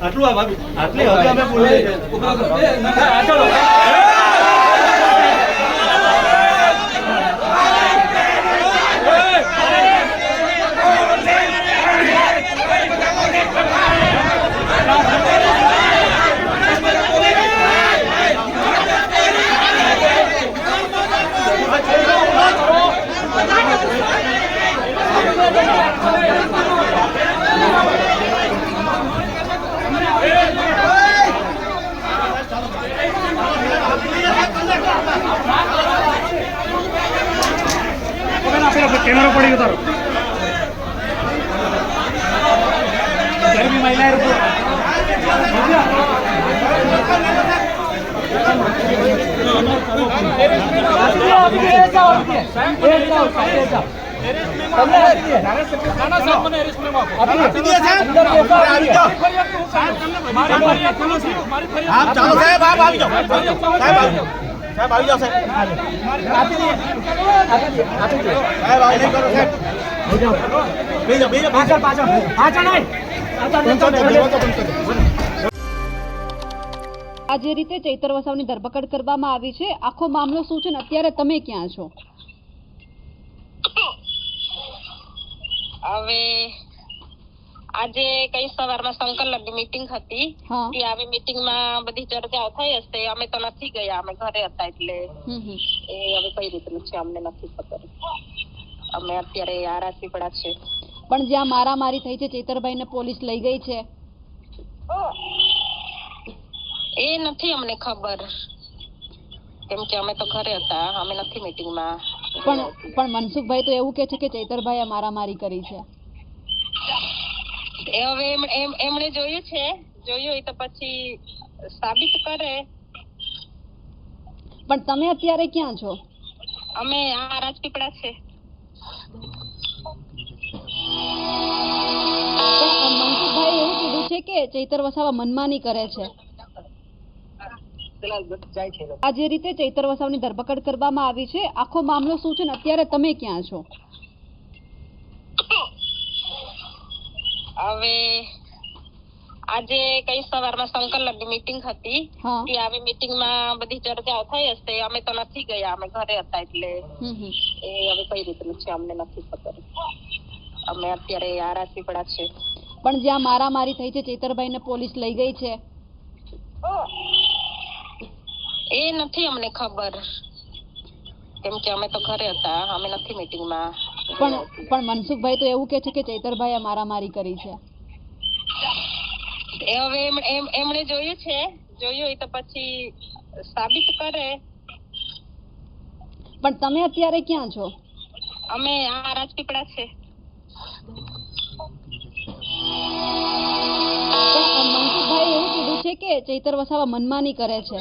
આટલું આટલી હવે અમે બોલીએ છીએ. કેમેરો પડી ગયો તારો ગરમી મહિલા આપ ચાલો સાહેબ આપ આવી જાઓ સાહેબ આવી જાઓ સાહેબ આવી જાવ સાહેબ આવી આપી સાહેબ સાહેબ આવી નહીં કરો સાહેબ બેસી જાઓ પાછળ પાછળ પાછળ નહીં બંધ કરી બંધ કરી દો. આ જે રીતે ચૈતર વસાવની ધરપકડ કરવામાં આવી છે આખો મામલો શું છે ને અત્યારે તમે ક્યાં છો હવે આજે કઈ સવારમાં સંકલન મીટિંગ હતી. કે આવી મીટિંગમાં બધી ચર્ચાઓ થઈ હશે. અમે તો નથી ગયા. અમે ઘરે હતા એટલે. એ હવે કઈ રીતનું છે અમને નથી ખબર. અમે અત્યારે આરાસીપડા છે. પણ જ્યાં મારામારી થઈ છે ચૈતરભાઈને પોલીસ લઈ ગઈ છે. એ નથી અમને ખબર. કેમ કે અમે તો ઘરે હતા. અમે નથી મીટિંગમાં પણ પણ મનસુખભાઈ તો એવું કે છે કે ચૈતરભાઈએ મારામારી કરી છે. એ હવે એમ- એમ- એમણે જોયું છે. જોયું તો પછી સાબિત કરે. પણ તમે અત્યારે ક્યાં છો? અમે આ રાજપીપળા છે. મનસુખભાઈ એવું કીધું છે કે ચૈતર વસાવા મનમાની કરે છે. આ જે રીતે ચૈતર વસાવની ધરપકડ કરવામાં આવી છે આખો મામલો શું છે ને અત્યારે તમે ક્યાં છો? હવે આજે કઈ સવારમાં સંકલનની મીટિંગ હતી. કે આવી મીટિંગમાં બધી ચર્ચાઓ થઈ હશે. અમે તો નથી ગયા. અમે ઘરે હતા એટલે. એ હવે કઈ રીતનું છે અમને નથી ખબર. અમે અત્યારે આરાસીપડા છે. પણ જ્યાં મારામારી થઈ છે ચેતરભાઈ ને પોલીસ લઈ ગઈ છે. એ નથી અમને ખબર. કેમ કે અમે તો ઘરે હતા. અમે નથી મીટિંગમાં પણ પણ મનસુખભાઈ તો એવું કે છે કે ચૈતરભાઈએ મારામારી કરી છે. એ હવે એમ- એમ- એમણે જોયું છે. જોયું એ તો પછી સાબિત કરે. પણ તમે અત્યારે ક્યાં છો? અમે આ રાજપીપળા છે. મનસુખભાઈ એવું કીધું છે કે ચૈતર વસાવા મનમાની કરે છે.